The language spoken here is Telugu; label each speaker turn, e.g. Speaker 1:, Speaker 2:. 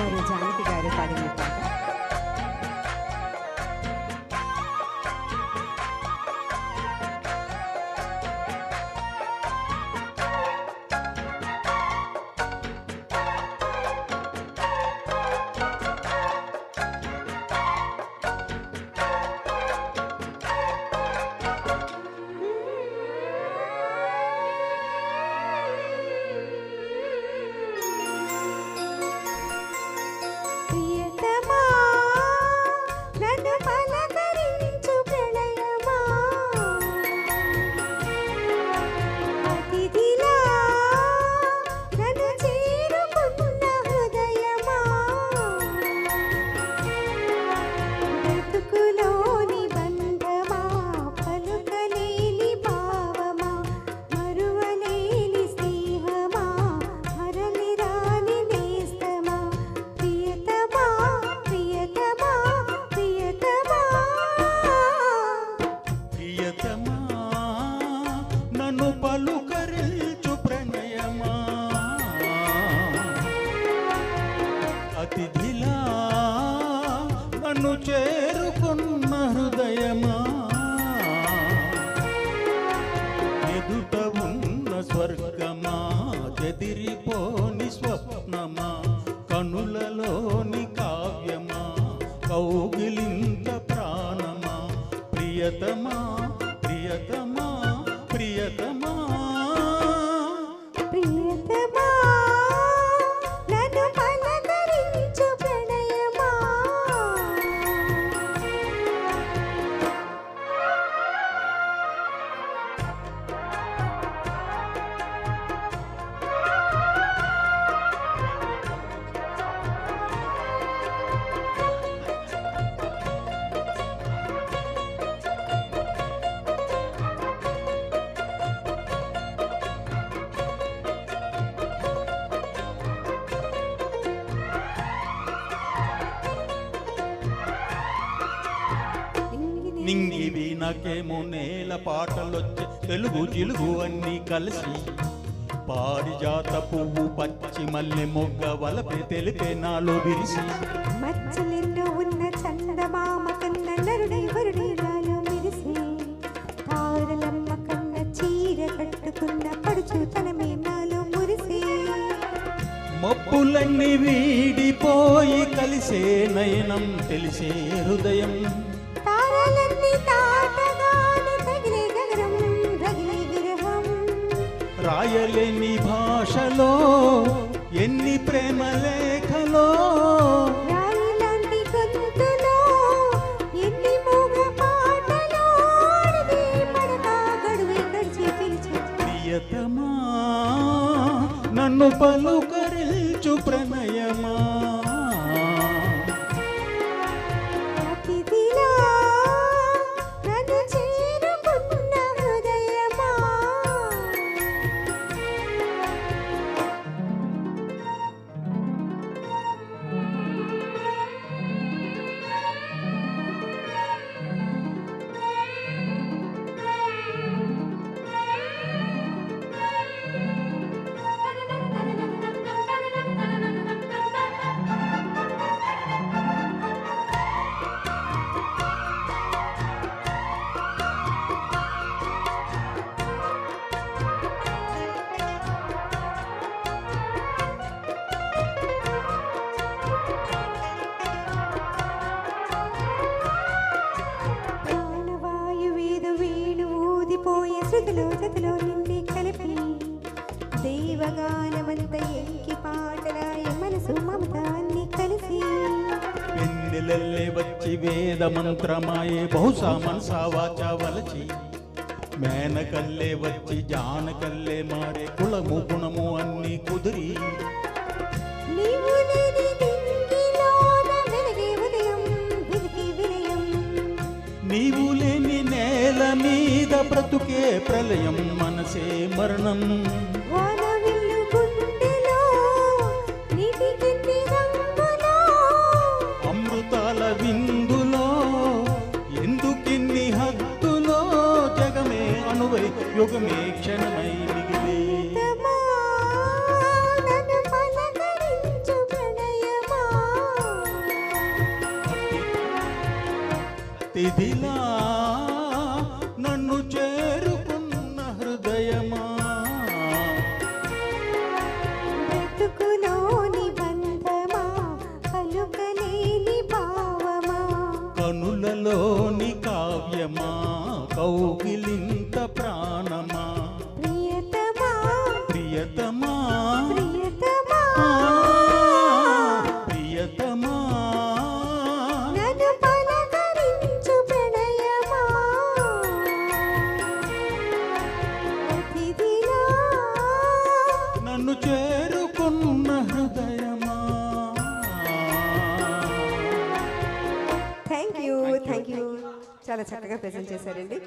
Speaker 1: 在的家 do
Speaker 2: నింగివి నాకేమో నేల పాటలొచ్చే తెలుగు జిలుగు అన్నీ కలిసి. పారిజాత పువ్వు పచ్చి మల్లె మొగ్గ వలపే తెలిపే నాలో విరిసి.
Speaker 1: మచ్చలెన్నో ఉన్న చందమామ కన్న నరుడి వరుడి నాలో మెరిసే. తారలమ్మ కన్న చీర కట్టుకున్న పడుచు తనమే నాలో మురిసే.
Speaker 2: మబ్బులన్నీ వీడిపోయి కలిసే నయనం తెలిసే హృదయం. రాయలేని భాషలో ఎన్ని ప్రేమ లేఖలో.
Speaker 1: రాయిలాంటి గొంతులో శృతిలో జతలో నిన్నే కలిపి దేవగానమంత ఎంకి పాటలాయ మనసు మమత అన్ని కలిసి
Speaker 2: వెన్నెలల్లే వచ్చి వేద మంత్రమాయే బహుశా మనసా వాచ వలచి. మేనకల్లే వచ్చి జానకల్లే మారే కులము గుణము అన్ని కుదిరి.
Speaker 1: నీవు
Speaker 2: బ్రతుకే ప్రళయం మనసే మరణం. చేరుకున్న హృదయమా? కనులలోని కావ్యమా? కౌగిలింత
Speaker 1: ప్రాణ చాలా చక్కగా ప్రజెంట్ చేశారండి.